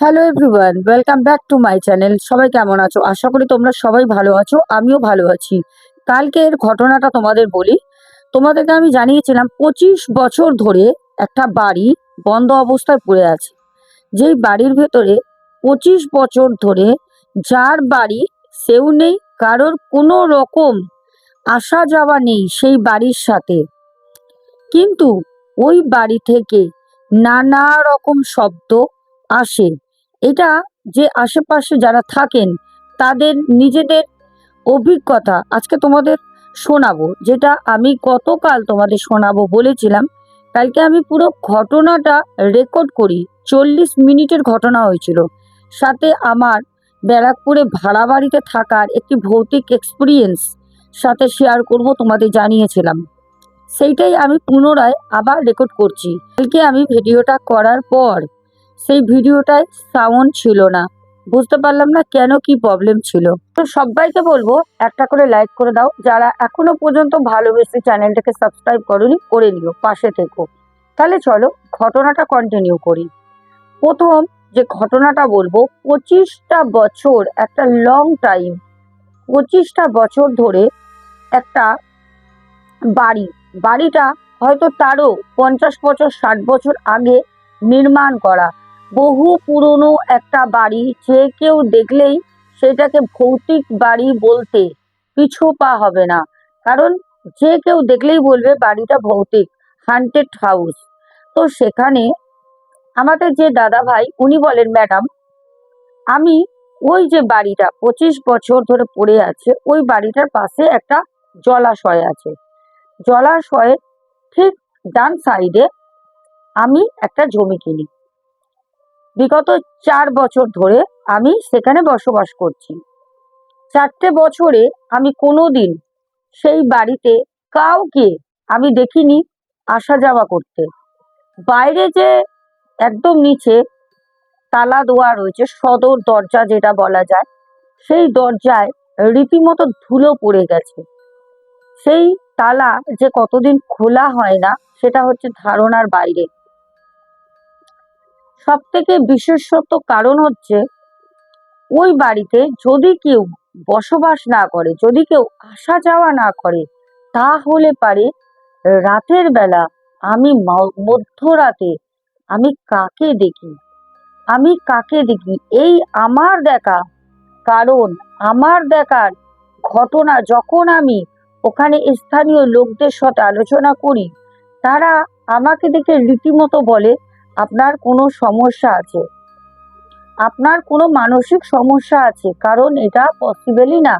Hello everyone welcome back to my channel সবাই কেমন আছো? আশা করি তোমরা সবাই ভালো আছো, আমিও ভালো আছি। কালকের ঘটনাটা তোমাদের বলি। তোমাদেরকে আমি জানিয়েছিলাম, পঁচিশ বছর ধরে একটা বাড়ি বন্ধ অবস্থায় পড়ে আছে। যেই বাড়ির ভেতরে পঁচিশ বছর ধরে যার বাড়ি সেও নেই, কারোর কোনো রকম আসা যাওয়া নেই সেই বাড়ির সাথে। কিন্তু ওই বাড়ি থেকে নানা রকম শব্দ আসে। এটা যে আশেপাশে যারা থাকেন, তাদের নিজেদের অভিজ্ঞতা আজকে তোমাদের শোনাবো, যেটা আমি গতকাল তোমাদের শোনাবো বলেছিলাম। কালকে আমি পুরো ঘটনাটা রেকর্ড করি, চল্লিশ মিনিটের ঘটনা হয়েছিল। সাথে আমার ব্যারাকপুরে ভাড়া বাড়িতে থাকার একটি ভৌতিক এক্সপিরিয়েন্স সাথে শেয়ার করব, তোমাদের জানিয়েছিলাম। সেইটাই আমি পুনরায় আবার রেকর্ড করছি। কালকে আমি ভিডিওটা করার পর সেই ভিডিওটায় সাউন্ড ছিল না। বুঝতে পারলাম না কেন কি প্রবলেম ছিল। তো সবাইকে বলব, একটা করে লাইক করে দাও। যারা এখনও পর্যন্ত ভালোবেসে চ্যানেলটাকে সাবস্ক্রাইব করনি, করে নিও, পাশে থেকো। তাহলে চলো, ঘটনাটা কন্টিনিউ করি। প্রথম যে ঘটনাটা বলব, পঁচিশটা বছর, একটা লং টাইম পঁচিশটা বছর ধরে একটা বাড়ি। বাড়িটা হয়তো তারও পঞ্চাশ বছর, ষাট বছর আগে নির্মাণ করা। বহু পুরনো একটা বাড়ি, যে কেউ দেখলেই সেটাকে ভৌতিক বাড়ি বলতে পিছু পা হবে না। কারণ যে কেউ দেখলেই বলবে বাড়িটা ভৌতিক হান্টেড হাউস তো সেখানে আমাদের যে দাদা ভাই উনি বলেন, ম্যাডাম, আমি ওই যে বাড়িটা পঁচিশ বছর ধরে পড়ে আছে, ওই বাড়িটার পাশে একটা জলাশয় আছে। জলাশয়ের ঠিক ডান সাইডে আমি একটা জমি কিনি। বিগত চার বছর ধরে আমি সেখানে বসবাস করছি। চারটে বছরে আমি কোনোদিন সেই বাড়িতে কাউকে আমি দেখিনি আসা যাওয়া করতে। বাইরে যে একদম নিচে তালা দেওয়া রয়েছে, সদর দরজা যেটা বলা যায়, সেই দরজায় রীতিমতো ধুলো পড়ে গেছে। সেই তালা যে কতদিন খোলা হয় না, সেটা হচ্ছে ধারণার বাইরে। সব থেকে বিশেষত কারণ হচ্ছে, ওই বাড়িতে যদি কেউ বসবাস না করে, যদি কেউ আসা যাওয়া না করে, তাহলে পারে রাতের বেলা আমি মধ্যরাতে আমি কাকে দেখি? আমি কাকে দেখি? এই আমার দেখা কারণ, আমার দেখার ঘটনা যখন আমি ওখানে স্থানীয় লোকদের সাথে আলোচনা করি, তারা আমাকে দেখে রীতিমতো বলে আপনার কোনো সমস্যা আছে। আপনার কোনো মানসিক সমস্যা আছে, কারণ এটা পসিবলই না।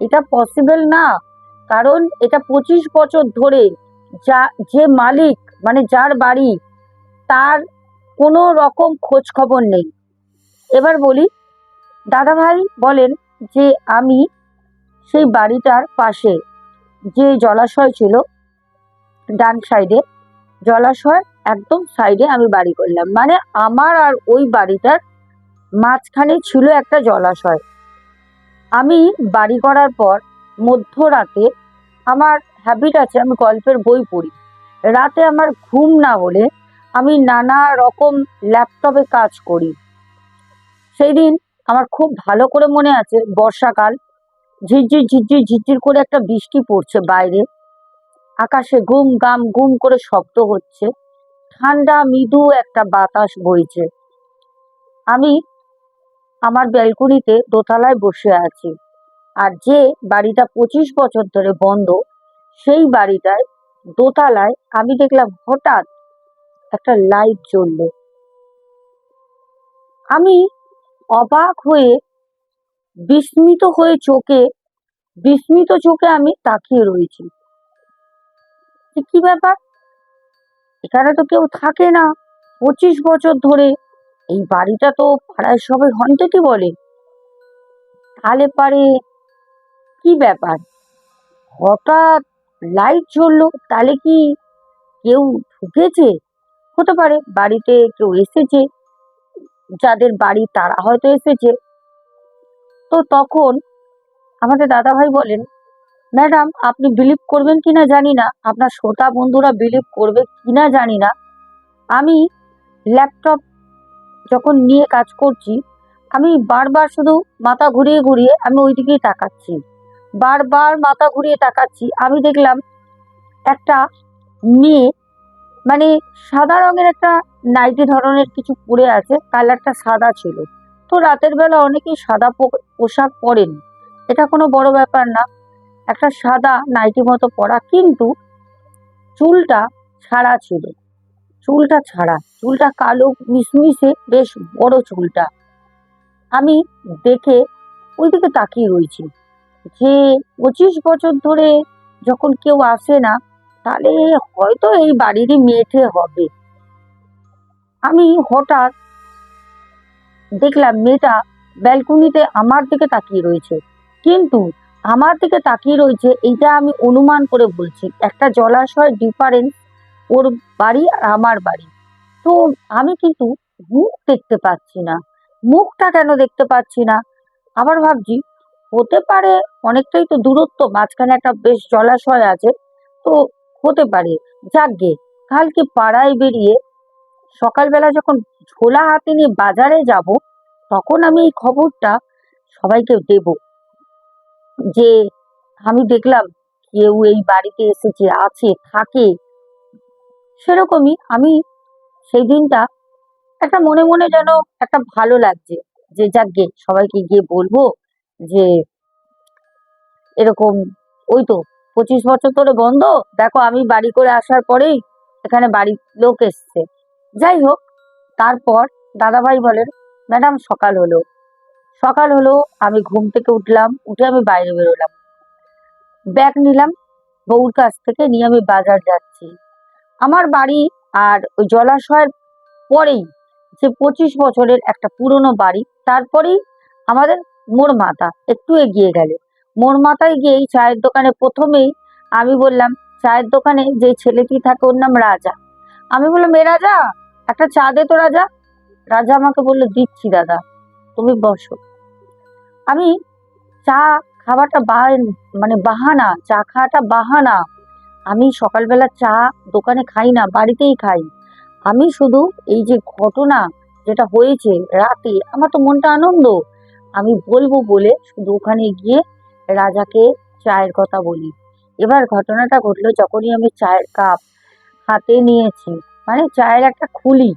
এটা পসিবল না, কারণ এটা পঁচিশ বছর ধরে যা, যে মালিক মানে যার বাড়ি, তার কোনো রকম খোঁজ খবর নেই। এবার বলি দাদা ভাই বলেন যে আমি সেই বাড়িটার পাশে যে জলাশয় ছিল, ডান সাইডে জলাশয় একদম সাইডে আমি বাড়ি করলাম। মানে আমার আর ওই বাড়িটার মাঝখানে ছিল একটা জলাশয়। আমি বাড়ি করার পর মধ্যরাতে আমার হ্যাবিট আছে, আমি গল্পের বই পড়ি। রাতে আমার ঘুম না হলে আমি নানা রকম ল্যাপটপে কাজ করি। সেই দিন আমার খুব ভালো করে মনে আছে, বর্ষাকাল, ঝিরঝির ঝিরঝির ঝিরঝির করে একটা বৃষ্টি পড়ছে বাইরে। আকাশে গুম গাম গুম করে শব্দ হচ্ছে। ঠান্ডা, মৃদু একটা বাতাস বইছে। আমি আমার ব্যালকনিতে দোতলায় বসে আছি। আর যে বাড়িটা পঁচিশ বছর ধরে বন্ধ, সেই বাড়িটায় দোতলায় আমি দেখলাম হঠাৎ একটা লাইট জ্বললো। আমি অবাক হয়ে, বিস্মিত হয়ে চোখে, বিস্মিত চোখে আমি তাকিয়ে রয়েছি। কি ব্যাপার? এখানে তো কেউ থাকে না। পঁচিশ বছর ধরে এই বাড়িটা তো পাড়ায় সবাই হন্টেডই বলে। তাহলে পারে কি ব্যাপার? হঠাৎ লাইট জ্বললো তাহলে কি কেউ ঢুকেছে? হতে পারে বাড়িতে কেউ এসেছে, যাদের বাড়ি তারা হয়তো এসেছে। তো তখন আমাদের দাদা ভাই বলেন ম্যাডাম, আপনি বিলিভ করবেন কিনা জানি না। আপনার শ্রোতা বন্ধুরা বিলিভ করবে কিনা জানি না। আমি ল্যাপটপ যখন নিয়ে কাজ করছি, আমি বারবার শুধু মাথা ঘুরিয়ে ঘুরিয়ে আমি ওই দিকেই তাকাচ্ছি। বারবার মাথা ঘুরিয়ে তাকাচ্ছি। আমি দেখলাম একটা মেয়ে মানে সাদা রঙের একটা নাইটি ধরনের কিছু পরে আছে, কালারটা সাদা ছিল। তো রাতের বেলা অনেকেই সাদা পোশাক পরেন। এটা কোনো বড় ব্যাপার না। একটা সাদা নাইটি মতো পরা, কিন্তু চুলটা ছাড়া ছিল। চুলটা ছাড়া, চুলটা কালো মিশমিশে বেশ বড় চুলটা। আমি দেখে ওইদিকে তাকিয়ে রয়েছি। যে পঁচিশ বছর ধরে যখন কেউ আসে না, তাহলে হয়তো এই বাড়িরই মেয়েটে হবে। আমি হঠাৎ দেখলাম মেয়েটা ব্যালকনিতে আমার দিকে তাকিয়ে রয়েছে। কিন্তু আমার দিকে তাকিয়ে রয়েছে, এইটা আমি অনুমান করে বলছি। একটা জলাশয় ডিফারেন্স ওর বাড়ি আর আমার বাড়ি। তো আমি কিন্তু মুখ দেখতে পাচ্ছি না। মুখটা কেন দেখতে পাচ্ছি না? আবার ভাবছি, হতে পারে অনেকটাই তো দূরত্ব, মাঝখানে একটা বেশ জলাশয় আছে, তো হতে পারে। যাকগে, কালকে পাড়ায় বেরিয়ে সকালবেলা যখন ঝোলা হাতে নিয়ে বাজারে যাব, তখন আমি এই খবরটা সবাইকে দেব। যে আমি দেখলাম কেউ এই বাড়িতে এসেছে, আছে, থাকে। সেরকমই আমি সেই দিনটা একটা মনে মনে যেন একটা ভালো লাগছে। যে যাক গে সবাইকে গিয়ে বলব যে এরকম ওই তো পঁচিশ বছর ধরে বন্ধ, দেখো আমি বাড়ি করে আসার পরেই এখানে বাড়ির লোক এসছে। যাই হোক, তারপর দাদাভাই বলেন, ম্যাডাম সকাল হলো। সকাল হলো, আমি ঘুম থেকে উঠলাম, উঠে আমি বাইরে বেরোলাম। ব্যাগ নিলাম, বউর কাছ থেকে নিয়ে আমি বাজার যাচ্ছি। আমার বাড়ি আর ওই জলাশয়ের পরেই যে পঁচিশ বছরের একটা পুরনো বাড়ি, তারপরেই আমাদের মোড় একটু এগিয়ে গেলে মোড় মাথায় গিয়েই চায়ের দোকানে প্রথমেই আমি বললাম, চায়ের দোকানে যে ছেলেটি থাকে, ওর নাম রাজা। আমি বললাম, এ রাজা? একটা চা দে তো রাজা। রাজা আমাকে বলল, দিচ্ছি দাদা। তুমি বসো। আমি চা খাওয়াটা বা- মানে বাহানা, চা খাওয়াটা বাহানা। আমি সকালবেলা চা দোকানে খাই না, বাড়িতেই খাই। আমি শুধু এই যে ঘটনা যেটা হয়েছে রাতে, আমার তো মনটা আনন্দ। আমি বলব বলে শুধু ওখানে গিয়ে রাজাকে চায়ের কথা বলি। এবার ঘটনাটা ঘটলো যখনই আমি চায়ের কাপ হাতে নিয়েছি মানে চায়ের একটা খুলি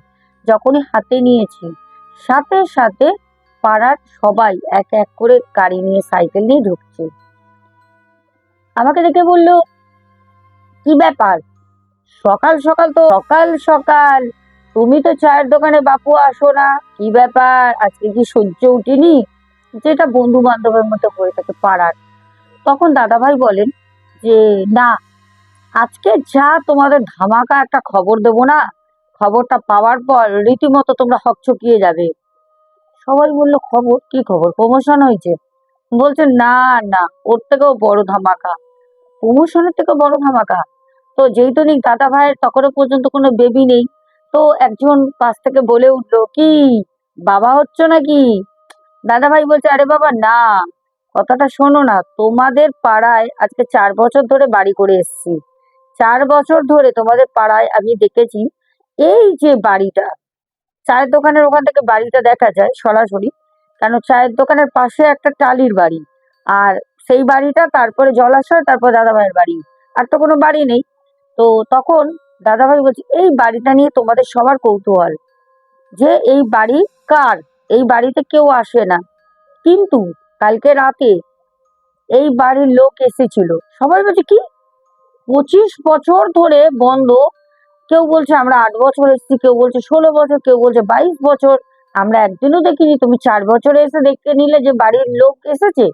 যখনই হাতে নিয়েছি। সাথে সাথে পাড়ার সবাই এক এক করে গাড়ি নিয়ে সাইকেল নিয়ে ঢুকছে। আমাকে দেখে বলল, কি ব্যাপার? সকাল সকাল তো, সকাল সকাল। তুমি তো চায়ের দোকানে বাপু আসো না। কি ব্যাপার? আজকে কি সহ্য উঠিনি? যেটা বন্ধু বান্ধবের মতো হয়ে থাকে পাড়ার। তখন দাদাভাই বলেন যে, না, আজকে যা তোমাদের ধামাকা একটা খবর দেবো না। খবরটা পাওয়ার পর রীতিমতো তোমরা হকচকিয়ে যাবে। সবাই বলল, খবর? কি খবর? প্রমোশন হয়েছে? বলছে, না না, ওর থেকেও বড় ধামাকা। প্রমোশনের থেকেও বড় ধামাকা। তো যেহেতু নিক দাদা ভাইয়ের তখনও পর্যন্ত কোনো বেবি নেই। তো একজন পাশ থেকে বলে উঠল, কি, বাবা হচ্ছ নাকি? দাদা ভাই বলছে, আরে বাবা, না। কথাটা শোনো না, তোমাদের পাড়ায় আজকে চার বছর ধরে বাড়ি করে এসেছি। চার বছর ধরে তোমাদের পাড়ায় আমি দেখেছি, এই যে বাড়িটা চায়ের দোকানের ওখান থেকে বাড়িটা দেখা যায় সরাসরি। কেন চায়ের দোকানের পাশে একটা টালির বাড়ি। আর সেই বাড়িটা তারপরে জলাশয় তারপর দাদাভাইয়ের বাড়ি। আর তো কোনো বাড়ি নেই। তো তখন দাদাভাই বলছে, এই বাড়িটা নিয়ে তোমাদের সবার কৌতূহল। যে এই বাড়ি কার? এই বাড়িতে কেউ আসে না। কিন্তু কালকে রাতে এই বাড়ির লোক এসেছিল। সবাই বলছে, কি? পঁচিশ বছর ধরে বন্ধ কেউ বলছে আমরা আট বছর এসেছি, কেউ বলছে ষোলো বছর, কেউ বলছে বাইশ বছর। আমরা একদিনও দেখিনি, তুমি চার বছরে এসে দেখতে নিলে যে বাড়ির লোক এসেছে।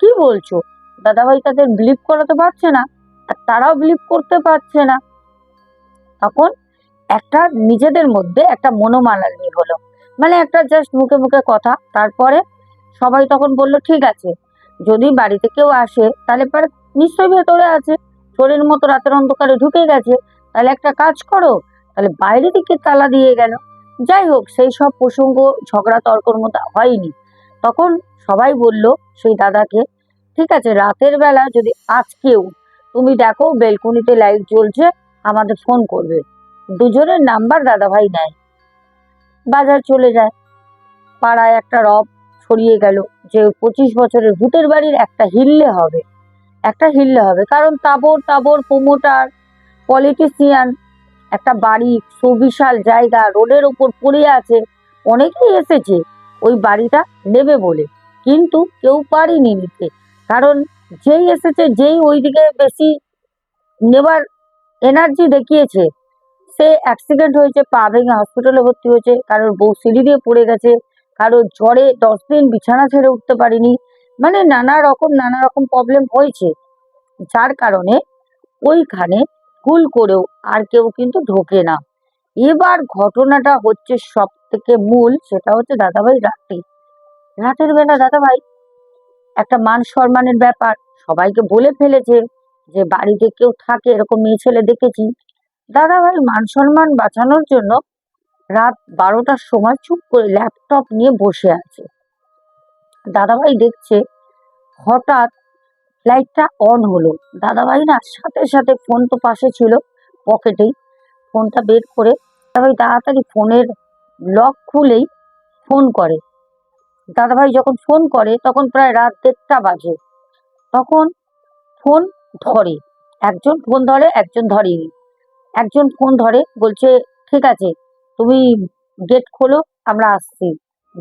কি বলছো? দাদাভাই তাদের বিলিভ করাতে পারছে না, আর তারাও বিলিভ করতে পারছে না। তখন একটা নিজেদের মধ্যে একটা মনোমালিনী হলো। মানে একটা জাস্ট মুখে মুখে কথা, তারপরে সবাই তখন বলল, ঠিক আছে, যদি বাড়িতে কেউ আসে, তাহলে পরে নিশ্চয়ই ভেতরে আছে। শরীর মতো রাতের অন্ধকারে ঢুকে গেছে। তাহলে একটা কাজ করো, তাহলে বাইরে দিকে তালা দিয়ে গেল। যাই হোক, সেই সব প্রসঙ্গ, ঝগড়া তর্কর মতো হয়নি। তখন সবাই বলল, সেই দাদাকে, ঠিক আছে, রাতের বেলা যদি আজকেও তুমি দেখো বেলকুনিতে লাইট জ্বলছে, আমাদের ফোন করবে। দুজনের নাম্বার দাদাভাই নেয়। বাজার চলে যায়। পাড়ায় একটা রব ছড়িয়ে গেল, যে পঁচিশ বছরের ভূতের বাড়ির একটা হিললে হবে। একটা হিললে হবে, কারণ তাবর তাবর প্রমোটার পলিটিশিয়ান একটা বাড়ি, সুবিশাল জায়গা, রোডের ওপর পড়ে আছে, অনেকেই এসেছে, ওই বাড়িটা নেবে বলে। কিন্তু কেউ পারেনি নিতে। কারণ যেই এসেছে, যেই ওইদিকে বেশি নেবার এনার্জি দেখিয়েছে, সে অ্যাক্সিডেন্ট হয়েছে, পা ভেঙে হসপিটালে ভর্তি হয়েছে, কারোর বউ সিঁড়ি দিয়ে পড়ে গেছে, কারোর জ্বরে দশ দিন বিছানা ছেড়ে উঠতে পারিনি মানে নানা রকম নানা রকম প্রবলেম হয়েছে। যার কারণে ওইখানে ভুল করেও আর কেউ কিন্তু ঢোকে না। এবার ঘটনাটা হচ্ছে সব থেকে মূল, সেটা হচ্ছে দাদাভাই রাতে। রাতের বেলা দাদাভাই একটা মান সম্মানের ব্যাপার, সবাইকে বলে ফেলেছে যে বাড়িতে কেউ থাকে, এরকম মেয়ে ছেলে দেখেছি। দাদাভাই মান সম্মান বাঁচানোর জন্য রাত বারোটার সময় চুপ করে ল্যাপটপ নিয়ে বসে আছে। দাদাভাই দেখছে হঠাৎ লাইটটা অন হলো। দাদাভাই না সাথে সাথে ফোন তো পাশে ছিল পকেটেই ফোনটা বের করে দাদাভাই তাড়াতাড়ি ফোনের লক খুলেই ফোন করে। দাদাভাই যখন ফোন করে, তখন প্রায় রাত দেড়টা বাজে। তখন ফোন ধরে। একজন ফোন ধরে, একজন ধরেনি। একজন ফোন ধরে, বলছে, ঠিক আছে, তুমি গেট খোলো, আমরা আসছি।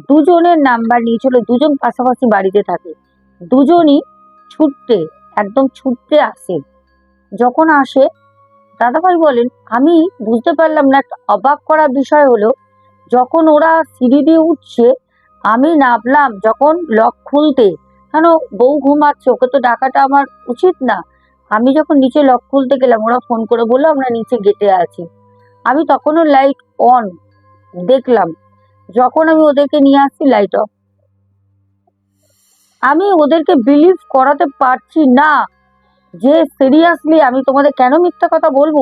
দুজনের নাম্বার নিয়েছিল, দুজন পাশাপাশি বাড়িতে থাকে। দুজনই ছুটতে, একদম ছুটতে আসে। যখন আসে, দাদাভাই বলেন, আমি বুঝতে পারলাম না, একটা অবাক করা বিষয় হলো, যখন ওরা সিঁড়ি দিয়ে উঠছে, আমি নামলাম যখন লক খুলতে। কেন বউ ঘুমাচ্ছে, ওকে তো ডাকাটা আমার উচিত না। আমি যখন নিচে লক খুলতে গেলাম, ওরা ফোন করে বলল, আমরা নিচে গেটে আছি। আমি তখনও লাইট অন, দেখলাম। যখন আমি ওদেরকে নিয়ে আসছি, লাইট অফ। আমি ওদেরকে বিলিভ করাতে পারছি না। যে সিরিয়াসলি আমি তোমাদের কেন মিথ্যা কথা বলব?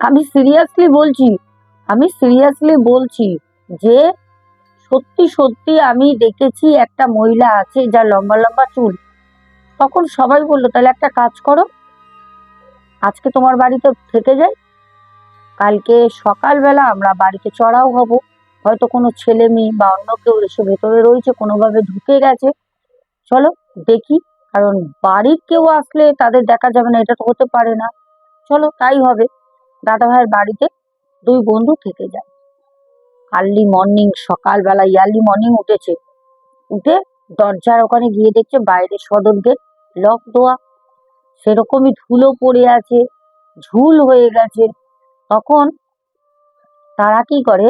আমি সিরিয়াসলি বলছি, আমি সিরিয়াসলি বলছি যে সত্যি সত্যি আমি দেখেছি একটা মহিলা আছে যার লম্বা লম্বা চুল। তখন সবাই বলল, তাহলে একটা কাজ করো, আজকে তোমার বাড়িতে থেকে যাই, কালকে সকালবেলা আমরা বাড়িতে চড়াও হব। হয়তো কোনো ছেলে মেয়ে বা অন্য কেউ এসে ভেতরে রয়েছে, কোনোভাবে ঢুকে গেছে। চলো দেখি, কারণ বাড়ির কেউ আসলে তাদের দেখা যাবে না, এটা তো হতে পারে না। চলো তাই হবে। দাদা ভাইয়ের বাড়িতে দুই বন্ধু থেকে যায়। আর্লি মর্নিং সকালবেলা ইয়ার্লি মর্নিং উঠেছে। উঠে দরজার ওখানে গিয়ে দেখছে বাইরে সদর গেট লক দেওয়া। সেরকমই ধুলো পড়ে আছে, ঝুল হয়ে গেছে। তখন তারা কি করে?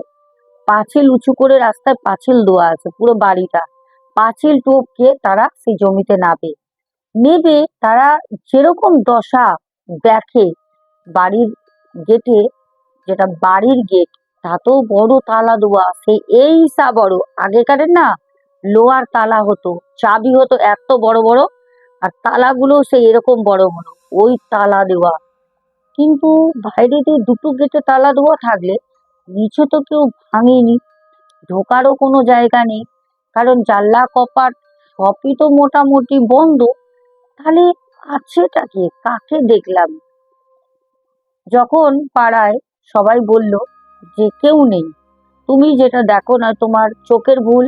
পাঁচিল উঁচু করে রাস্তায় পাঁচিল দেওয়া আছে, পুরো বাড়িটা। পাঁচিল টপকে তারা সেই জমিতে নাবে নেবে তারা যেরকম দশা দেখে বাড়ির গেটে, যেটা বাড়ির গেট, তাতেও বড় তালা দেওয়া সে এই সা বড় আগেকারের না লোহার তালা হতো, চাবি হতো এত বড় বড়, আর তালাগুলো সেই এরকম বড় বড়, ওই তালা দেওয়া। কিন্তু বাইরে দিয়ে দুটো গেটে তালা দেওয়া থাকলে নিচে তো কেউ ভাঙেনি, ঢোকারও কোনো জায়গা নেই। কারণ জানলা, কপাট সবই তো মোটামুটি বন্ধ। তাহলে আছেটা কি? কাকে দেখলাম? যখন পাড়ায় সবাই বলল যে কেউ নেই, তুমি যেটা দেখো না তোমার চোখের ভুল,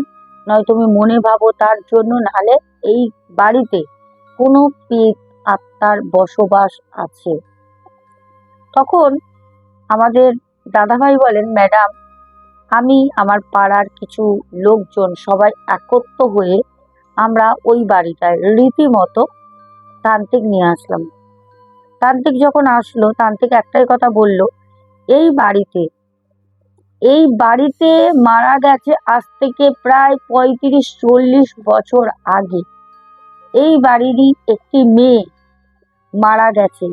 নয় তুমি মনে ভাবো তার জন্য নালে এই বাড়িতে কোনো পেট আত্মার বসবাস আছে। তখন আমাদের দাদাভাই বলেন, ম্যাডাম, আমি আমার পাড়ার কিছু লোকজন সবাই একত্র হয়ে আমরা ওই বাড়িটায় রীতিমতো তান্ত্রিক নিয়ে আসলাম। তান্ত্রিক যখন আসলো, তান্ত্রিক একটাই কথা বলল, এই বাড়িতে এই বাড়িতে মারা গেছে আজ থেকে প্রায় পঁয়ত্রিশ চল্লিশ বছর আগে। এই বাড়িরই একটি মেয়ে মারা গেছে।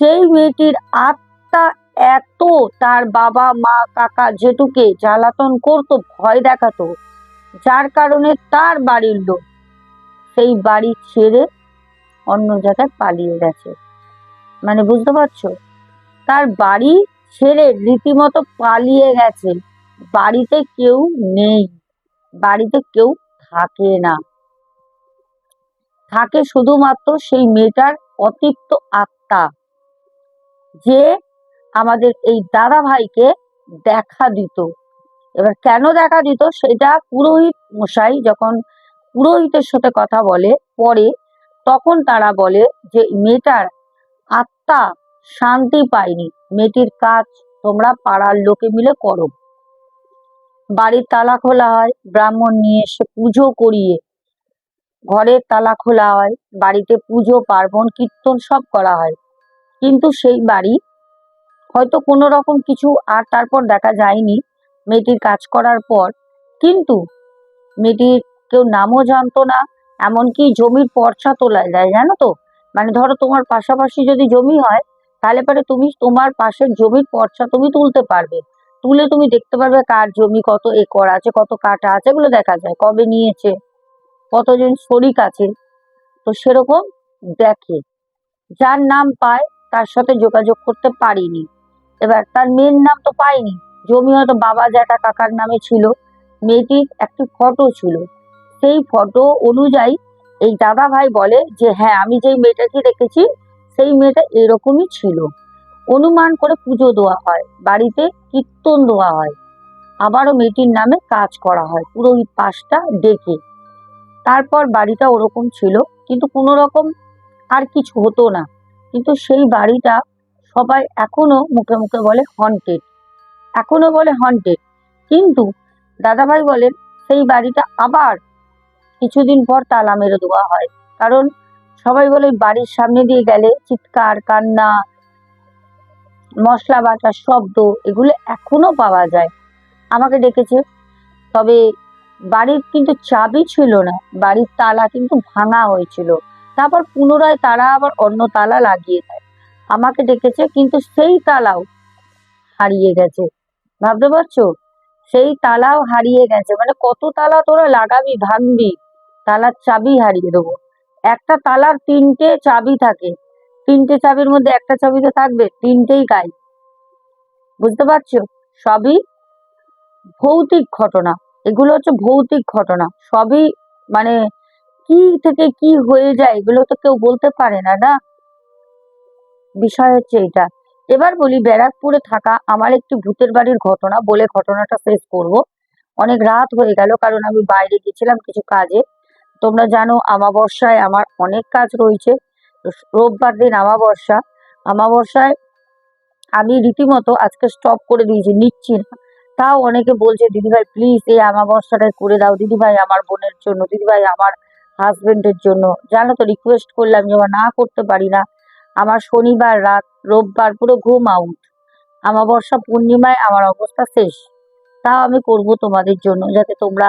সেই মেয়েটির আত্মা এত তার বাবা, মা, কাকা জেঠুকে জ্বালাতন করতো, ভয় দেখাতো। যার কারণে তার বাড়ির লোক সেই বাড়ি ছেড়ে অন্য জায়গায় পালিয়ে গেছে। মানে বুঝতে পারছ? তার বাড়ি ছেড়ে রীতিমতো পালিয়ে গেছে। বাড়িতে কেউ নেই। বাড়িতে কেউ থাকে না। থাকে শুধুমাত্র সেই মেয়েটার অতিপ্ত আত্মা, যে আমাদের এই দাদা ভাইকে দেখা দিত। এবার কেন দেখা দিত? সেটা পুরোহিত মশাই যখন পুরোহিতের সাথে কথা বলে, পরে তখন তারা বলে যে, মেয়েটার আত্মা শান্তি পায়নি। মেয়েটির কাজ তোমরা পাড়ার লোকে মিলে করো। বাড়ির তালা খোলা হয়, ব্রাহ্মণ নিয়ে এসে পুজো করিয়ে ঘরের তালা খোলা হয়, বাড়িতে পুজো, পার্বণ, কীর্তন সব করা হয়। কিন্তু সেই বাড়ি হয়তো কোনো রকম কিছু আর তারপর দেখা যায়নি মেয়েটির কাজ করার পর। কিন্তু মেয়েটির কেউ নামও জানতো না, এমনকি জমির পর্চা তোলা যায় জানো তো? মানে ধরো তোমার পাশাপাশি যদি জমি হয়, তাহলে পরে তুমি তোমার পাশের জমির পর্চা তুমি তুলতে পারবে। তুলে তুমি দেখতে পারবে কার জমি কত একর আছে, কত কাটা আছে, এগুলো দেখা যায়, কবে নিয়েছে, কতজন শরিক আছে। তো সেরকম দেখে। যার নাম পায়, তার সাথে যোগাযোগ করতে পারিনি। এবার তার মেয়ের নাম তো পাইনি। জমি হয়তো বাবা জ্যাঠা কাকার নামে ছিল, মেয়েটির একটি ফটো ছিল। সেই ফটো অনুযায়ী এই দাদা ভাই বলে যে হ্যাঁ আমি যেই মেয়েটাকে দেখেছি, সেই মেয়েটা এরকমই ছিল। অনুমান করে পুজো দেওয়া হয়, বাড়িতে কীর্তন দেওয়া হয়। আবারও মেয়েটির নামে কাজ করা হয়, পুরোহিত পাশটা ডেকে। তারপর বাড়িটা ওরকম ছিল, কিন্তু কোনো রকম আর কিছু হতো না। কিন্তু সেই বাড়িটা সবাই এখনও মুখে মুখে বলে হন্টেড এখনও বলে হন্টেড কিন্তু দাদাভাই বলেন, সেই বাড়িটা আবার কিছুদিন পর তালা মেরে দেওয়া হয়। কারণ সবাই বলে বাড়ির সামনে দিয়ে গেলে চিৎকার, কান্না, মশলা বাটার শব্দ, এগুলো এখনও পাওয়া যায়। আমাকে ডেকেছে। তবে বাড়ির কিন্তু চাবি ছিল না, বাড়ির তালা কিন্তু ভাঙা হয়েছিল। তারপর পুনরায় তারা আবার অন্য তালা লাগিয়ে দেয়। আমাকে ডেকেছে, কিন্তু সেই তালাও হারিয়ে গেছে। ভাবতে পারছ? সেই তালাও হারিয়ে গেছে। মানে কত তালা তোরা লাগাবি, ভাঙবি? তালার চাবি হারিয়ে দেবো। একটা তালার তিনটে চাবি থাকে। তিনটে চাবির মধ্যে একটা চাবি তো থাকবে, তিনটেই গাই বুঝতে পারছ? সবই ভৌতিক ঘটনা। এগুলো হচ্ছে ভৌতিক ঘটনা। সবই মানে কি থেকে কি হয়ে যায়, এগুলো তো কেউ বলতে পারে না না? বিষয় হচ্ছে এটা এবার বলি, ব্যারাকপুরে থাকা আমার একটি ভূতের বাড়ির ঘটনা বলে ঘটনাটা শেষ করব। অনেক রাত হয়ে গেল, কারণ আমি বাইরে গেছিলাম কিছু কাজে। তোমরা জানো, আমাবস্যায় আমার অনেক কাজ রয়েছে। রোববার দিন আমাবস্যা। আমাবস্যায় আমি রীতিমতো আজকে স্টপ করে দিয়েছি, নিচ্ছি না। তাও অনেকে বলছে দিদিভাই প্লিজ এই আমাবস্যাটাই করে দাও। দিদিভাই আমার বোনের জন্য দিদিভাই আমার হাজবেন্ডের জন্য। জানো তো রিকোয়েস্ট করলাম যে আমার না করতে পারি না। আমার শনিবার রাত, রোববার পুরো ঘুম আউট আমাবস্যা পূর্ণিমায় আমার অবস্থা শেষ। তাও আমি করব তোমাদের জন্য, যাতে তোমরা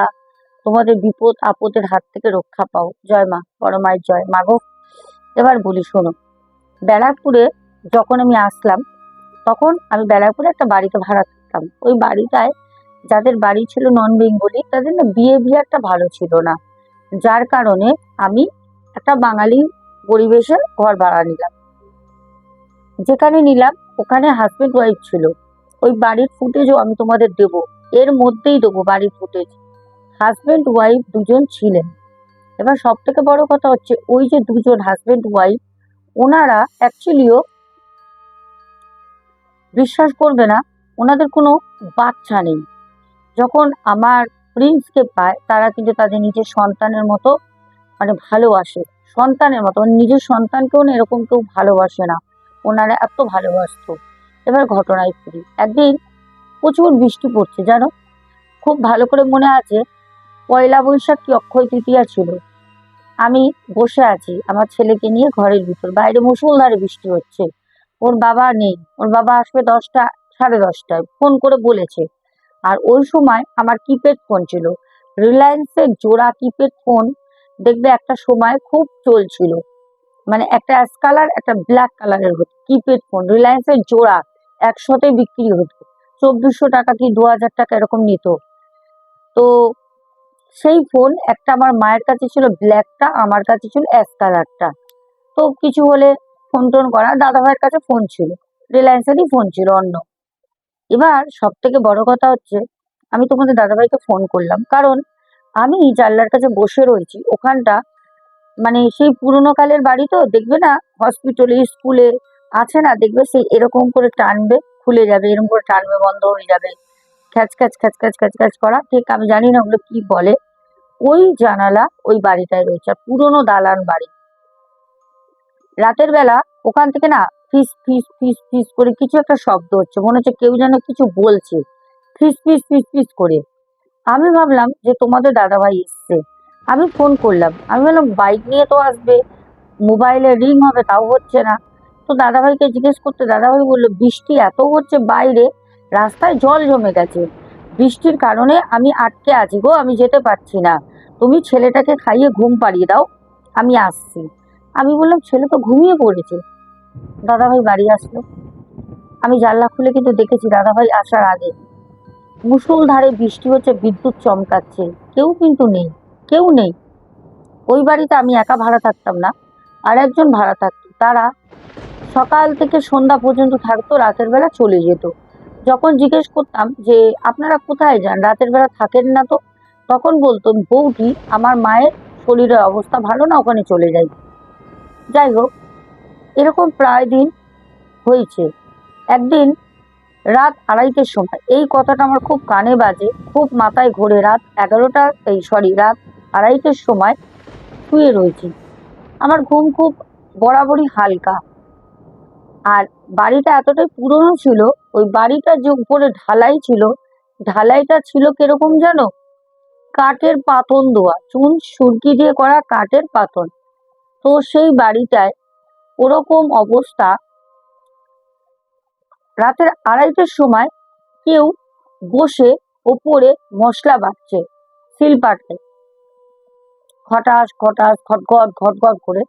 তোমাদের বিপদ আপদের হাত থেকে রক্ষা পাও। জয় মা মায়ের জয়। মাগো এবার বলি শোনো, ব্যারাকপুরে যখন আমি আসলাম, তখন আমি ব্যারাকপুরে একটা বাড়িতে ভাড়া থাকতাম। ওই বাড়িটায় যাদের বাড়ি ছিল নন বেঙ্গলি তাদের না বিহেভিয়ারটা ভালো ছিল না। যার কারণে আমি একটা বাঙালি পরিবেশে ঘর ভাড়া নিলাম। যেখানে নিলাম, ওখানে হাজবেন্ড ওয়াইফ ছিল। ওই বাড়ির ফুটেজও আমি তোমাদের দেব। এর মধ্যেই দেবো বাড়ির ফুটেজ হাজবেন্ড ওয়াইফ দুজন ছিলেন। এবার সব থেকে বড় কথা হচ্ছে, ওই যে দুজন হাজবেন্ড ওয়াইফ ওনারা অ্যাকচুয়ালিও বিশ্বাস করবে না, ওনাদের কোনো বাচ্চা নেই। যখন আমার প্রিন্সকে পায়, তারা কিন্তু তাদের নিজের সন্তানের মতো মানে ভালোবাসে। সন্তানের মতো নিজের সন্তানকেও না এরকম কেউ ভালোবাসে না। ওনারা এত ভালোবাসতো। এবার ঘটনায় ফিরি। একদিন প্রচুর বৃষ্টি পড়ছে, জানো? খুব ভালো করে মনে আছে, পয়লা বৈশাখ কি অক্ষয় তৃতীয়া ছিল। আমি বসে আছি, আমার ছেলেকে নিয়ে ঘরের ভিতর। বাইরে মুসুলধারে বৃষ্টি হচ্ছে। ওর বাবা নেই। ওর বাবা আসবে দশটা, সাড়ে দশটায়। ফোন করে বলেছে। আর ওই সময় আমার কিপ্যাড ফোন ছিল। রিলায়েন্সের জোড়া কিপ্যাড ফোন দেখবে একটা সময় খুব চলছিল। মানে একটা অ্যাশ কালার একটা ব্ল্যাক কালারের হতো কিপ্যাড ফোন রিলায়েন্সের জোড়া একশোতে বিক্রি হতো। চব্বিশশো টাকা কি দু হাজার টাকা এরকম নিত। তো সেই ফোন একটা আমার মায়ের কাছে ছিল ব্ল্যাকটা আমার কাছে ছিল অ্যাশ কালারটা তো কিছু হলে ফোন টোন করা দাদা ভাইয়ের কাছে ফোন ছিল। রিলায়েন্সেরই ফোন ছিল, অন্য। এবার সব থেকে বড় কথা হচ্ছে, আমি তোমাদের দাদাভাইকে ফোন করলাম। কারণ আমি জানলার কাছে বসে রয়েছি, ওখানটা মানে সেই পুরোনো কালের বাড়ি তো, দেখবে না? হসপিটালে স্কুলে আছে না? দেখবে সেই এরকম করে টানবে, খুলে যাবে, এরকম করে টানবে, বন্ধ হয়ে যাবে। খ্যাচ খ্যাচ খ্যাচ খ্যাচ খ্যাচ খ্যাচ করা। ঠিক, আমি জানি না ওগুলো কি বলে। ওই জানালা ওই বাড়িটায় রয়েছে, আর পুরোনো দালান বাড়ি। রাতের বেলা ওখান থেকে না ফিস ফিস ফিস ফিস করে কিছু একটা শব্দ হচ্ছে। মনে হচ্ছে কেউ যেন কিছু বলছে। ফিস ফিস ফিস ফিস করে। আমি ভাবলাম যে তোমাদের দাদাভাই এসছে। আমি ফোন করলাম। আমি বললাম বাইক নিয়ে তো আসবে মোবাইলে রিং হবে, তাও হচ্ছে না। তো দাদাভাইকে জিজ্ঞেস করতে দাদাভাই বলল, বৃষ্টি এত হচ্ছে বাইরে, রাস্তায় জল জমে গেছে। বৃষ্টির কারণে আমি আটকে আছি গো, আমি যেতে পারছি না। তুমি ছেলেটাকে খাইয়ে ঘুম পাড়িয়ে দাও, আমি আসছি। আমি বললাম, ছেলে তো ঘুমিয়ে পড়েছে। দাদাভাই বাড়ি আসলো। আমি জানলা খুলে কিন্তু দেখেছি দাদাভাই আসার আগে। মুষলধারে বৃষ্টি হচ্ছে, বিদ্যুৎ চমকাচ্ছে, কেউ কিন্তু নেই। কেউ নেই। ওই বাড়িতে আমি একা ভাড়া থাকতাম না, আর একজন ভাড়া থাকতো। তারা সকাল থেকে সন্ধ্যা পর্যন্ত থাকতো, রাতের বেলা চলে যেত। যখন জিজ্ঞেস করতাম যে, আপনারা কোথায় যান? রাতের বেলা থাকেন না তো? তখন বলতো বৌদি, আমার মায়ের শরীরের অবস্থা ভালো না, ওখানে চলে যাই। যাই হোক, এরকম প্রায় দিন হয়েছে। একদিন রাত আড়াইটের সময়, এই কথাটা আমার খুব কানে বাজে, খুব মাথায় ঘোরে। রাত এগারোটা, এই সরি রাত আড়াইটের সময় শুয়ে রয়েছি। আমার ঘুম খুব বরাবরই হালকা। আর বাড়িটা এতটাই পুরনো ছিল, ওই বাড়িটার যে উপরে ঢালাই ছিল, ঢালাইটা ছিল কীরকম জানো? কাঠের পাতন দেওয়া চুন, সুরকি দিয়ে করা কাঠের পাতন। তো সেই বাড়িটায় ওরকম অবস্থা। রাতের আড়াইটের সময় কেউ বসে ওপরে মশলা বাটছে শিলপাটে খটাস খটাস খটগট ঘটগট করে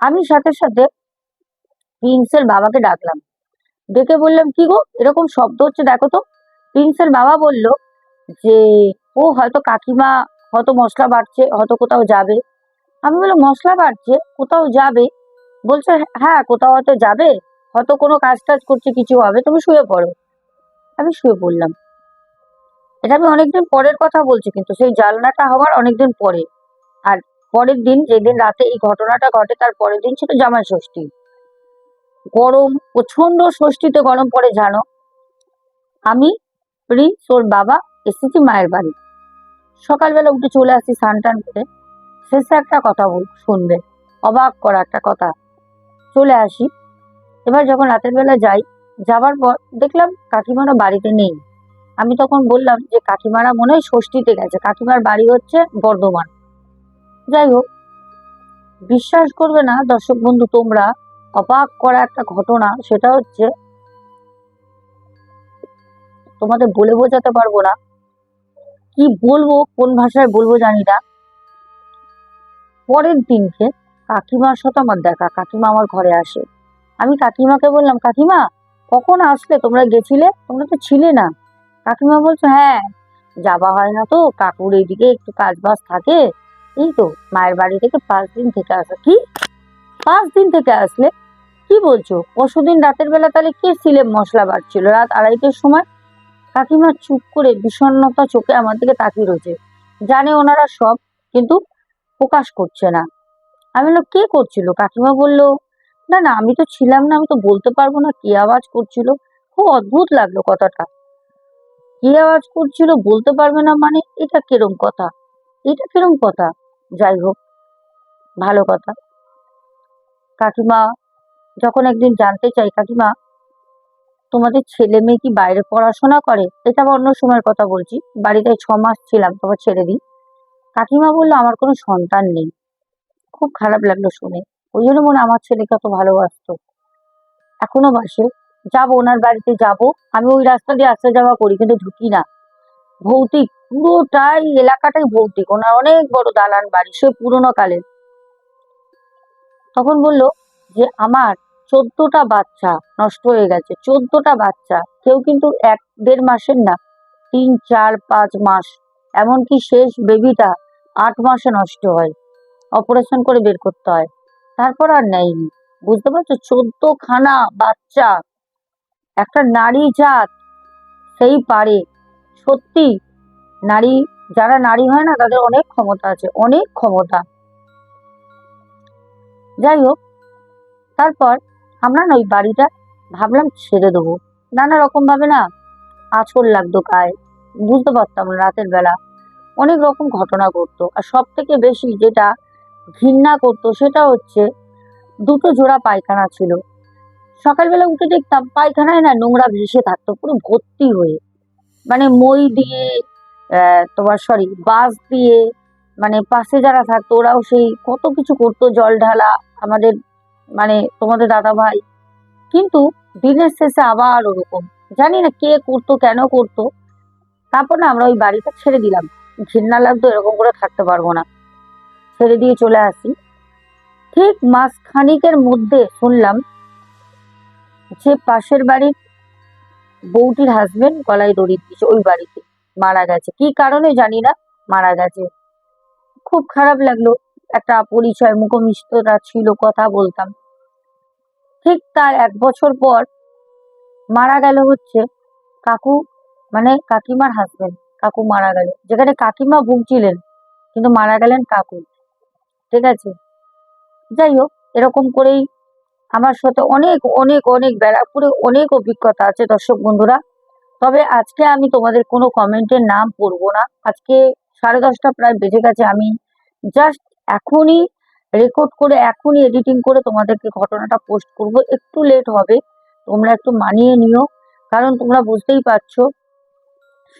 আমি সাথে সাথে প্রিন্সের বাবাকে ডাকলাম। ডেকে বললাম, কি গো? এরকম শব্দ হচ্ছে, দেখো তো। প্রিন্সের বাবা বলল যে, ও হয়তো কাকিমা, হয়তো মশলা বাড়ছে, হয়তো কোথাও যাবে। আমি বললাম, মশলা বাড়ছে? কোথাও যাবে? বলছে হ্যাঁ কোথাও হয়তো যাবে। হয়তো কোনো কাজ টাজ করছে, কিছু হবে, তুমি শুয়ে পড়ো। আমি শুয়ে পড়লাম। এটা আমি অনেকদিন পরের কথা বলছি, কিন্তু সেই জানলাটা হওয়ার অনেকদিন পরে। পরের দিন, যেদিন রাতে এই ঘটনাটা ঘটে, তার পরের দিন ছিল জামাই ষষ্ঠী। গরম প্রচণ্ড ষষ্ঠীতে গরম পড়ে, জানো? আমি প্রিন্স ওর বাবা এসেছি মায়ের বাড়ি। সকালবেলা উঠে চলে আসি স্নান টান করে। শেষে একটা কথা বল, শুনবে। অবাক করা একটা কথা। চলে আসি। এবার যখন রাতের বেলা যাই, যাবার পর দেখলাম কাকিমারা বাড়িতে নেই। আমি তখন বললাম যে, কাকিমারা মনে হয় ষষ্ঠীতে গেছে। কাকিমার বাড়ি হচ্ছে বর্ধমান। যাই হোক বিশ্বাস করবে না দর্শক বন্ধু তোমরা, অবাক করা একটা ঘটনা, সেটা হচ্ছে, তোমাদের বলে বোঝাতে পারব না, কি বলব, কোন ভাষায় বলব জানি না। পরের দিনকে কাকিমার সাথে আমার দেখা, কাকিমা আমার ঘরে আসে। আমি কাকিমাকে বললাম, কাকিমা, কখন আসলে? তোমরা গেছিলে? তোমরা তো ছিলে না। কাকিমা বলছে হ্যাঁ যাওয়া হয় না তো, কাকুর এইদিকে একটু কাজ বাজ থাকে এই তো, মায়ের বাড়ি থেকে পাঁচ দিন থেকে আসা। কি? পাঁচ দিন থেকে আসলে? কি বলছো? পরশুদিন রাতের বেলা তাহলে কে সিলে মশলা বাড়ছিল রাত আড়াইটের সময়? কাকিমা চুপ করে বিষণ্ণতা চোখে আমার দিকে তাকিয়ে রয়েছে। জানে ওনারা সব, কিন্তু প্রকাশ করছে না। আমি বললাম, কে করছিল? কাকিমা বলল, না না, আমি তো ছিলাম না, আমি তো বলতে পারব না, কি আওয়াজ করছিল? খুব অদ্ভুত লাগল কথাটা। কি আওয়াজ করছিল বলতে পারবে না মানে এটা কিরম কথা? এটা কিরম কথা? যাই হোক, ভালো কথা। কাকিমা, যখন একদিন জানতে চাই, কাকিমা, তোমাদের ছেলে মেয়ে কি বাইরে পড়াশোনা করে? এটা অন্য সময়ের কথা বলছি। বাড়িতে ছ মাস ছিলাম তারপর ছেড়ে দিই। কাকিমা বলল, আমার কোনো সন্তান নেই। খুব খারাপ লাগল শুনে। ওই জন্য মনে আমার ছেলেকে অত ভালোবাসতো। এখনও বাসে। যাব, ওনার বাড়িতে যাব। আমি ওই রাস্তা দিয়ে আসা যাওয়া করি, কিন্তু ঢুকি না। ভৌতিক, পুরোটাই এলাকাটাই ভৌতিক। ওনার অনেক বড় দালান বাড়ি, সে পুরোনো কালের। তখন বলল যে, আমার চোদ্দটা বাচ্চা নষ্ট হয়ে গেছে, চোদ্দটা বাচ্চা। কেউ কিন্তু এক দেড় মাসের না, তিন, চার, পাঁচ মাস। এমনকি শেষ বেবিটা আট মাসে নষ্ট হয়। অপারেশন করে বের করতে হয়। তারপর আর নেয়নি। বুঝতে পারছ? চোদ্দ খানা বাচ্চা। একটা নারী জাত, সেই পারে। সত্যি নারী, যারা নারী হয় না, তাদের অনেক ক্ষমতা আছে, অনেক ক্ষমতা। যাই হোক, তারপর আমরা না ওই বাড়িটা ভাবলাম ছেড়ে দেবো। নানা রকম ভাবে না আঁচড় লাগতো গায়ে, বুঝতে পারতাম না রাতের বেলা। অনেক রকম ঘটনা ঘটতো। আর সব থেকে বেশি যেটা ঘৃণা করতো সেটা হচ্ছে দুটো জোড়া পায়খানা ছিল। সকালবেলা উঠে দেখতাম পায়খানায় না নোংরা ভেসে থাকতো, পুরো ভর্তি হয়ে। মানে মই দিয়ে তোমার সরি বাঁশ দিয়ে মানে পাশে যারা থাকতো ওরাও সেই কত কিছু করতো, জল ঢালা আমাদের মানে তোমাদের দাদা ভাই। কিন্তু দিনের শেষে আবার ওরকম। জানি না কে করতো, কেন করতো। তারপর না আমরা ওই বাড়িটা ছেড়ে দিলাম। ঘৃণা লাগতো, এরকম করে থাকতে পারব না। ছেড়ে দিয়ে চলে আসি। ঠিক মাস খানিকের মধ্যে শুনলাম যে পাশের বাড়ির বউটির হাজবেন্ড গলায় দড়ি দিয়েছে ওই বাড়িতে, মারা গেছে। কি কারণে জানি না, মারা গেছে। খুব খারাপ লাগল, একটা পরিচয়, মুখমিষ্টরা ছিল, কথা বলতাম। ঠিক তার এক বছর পর মারা গেল হচ্ছে কাকু মানে কাকিমার হাজবেন্ড কাকু মারা গেল। যেখানে কাকিমা ভুগছিলেন কিন্তু মারা গেলেন কাকু। ঠিক আছে? যাই হোক, এরকম করেই আমার সাথে অনেক অনেক অনেক ব্যারাকপুরে অনেক অভিজ্ঞতা আছে দর্শক বন্ধুরা। তবে আজকে আমি তোমাদের কোনো কমেন্টের নাম পড়ব না। আজকে সাড়ে দশটা প্রায় বেজে গেছে। আমি জাস্ট এখনই রেকর্ড করে, এখনই এডিটিং করে তোমাদেরকে ঘটনাটা পোস্ট করব। একটু লেট হবে। তোমরা একটু মানিয়ে নিও। কারণ তোমরা বুঝতেই পারছ,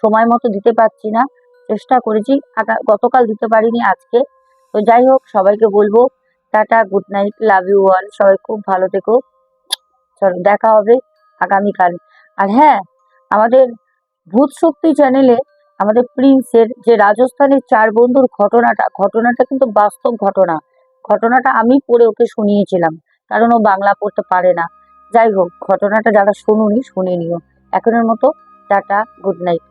সময় মতো দিতে পারছি না। চেষ্টা করেছি। গতকাল দিতে পারিনি আজকে। তো যাই হোক, সবাইকে বলব tata good night love you all সবাই খুব ভালো থেকো। চলো, দেখা হবে আগামীকাল। আর হ্যাঁ আমাদের ভূত শক্তি চ্যানেলে আমাদের প্রিন্সের যে রাজস্থানের চার বন্ধুর ঘটনাটা ঘটনাটা কিন্তু বাস্তব ঘটনা। ঘটনাটা আমি পড়ে ওকে শুনিয়েছিলাম, কারণ ও বাংলা পড়তে পারে না। যাই হোক, ঘটনাটা যারা শুনুনি, শুনে নিও। এখনের মতো টাটা গুড নাইট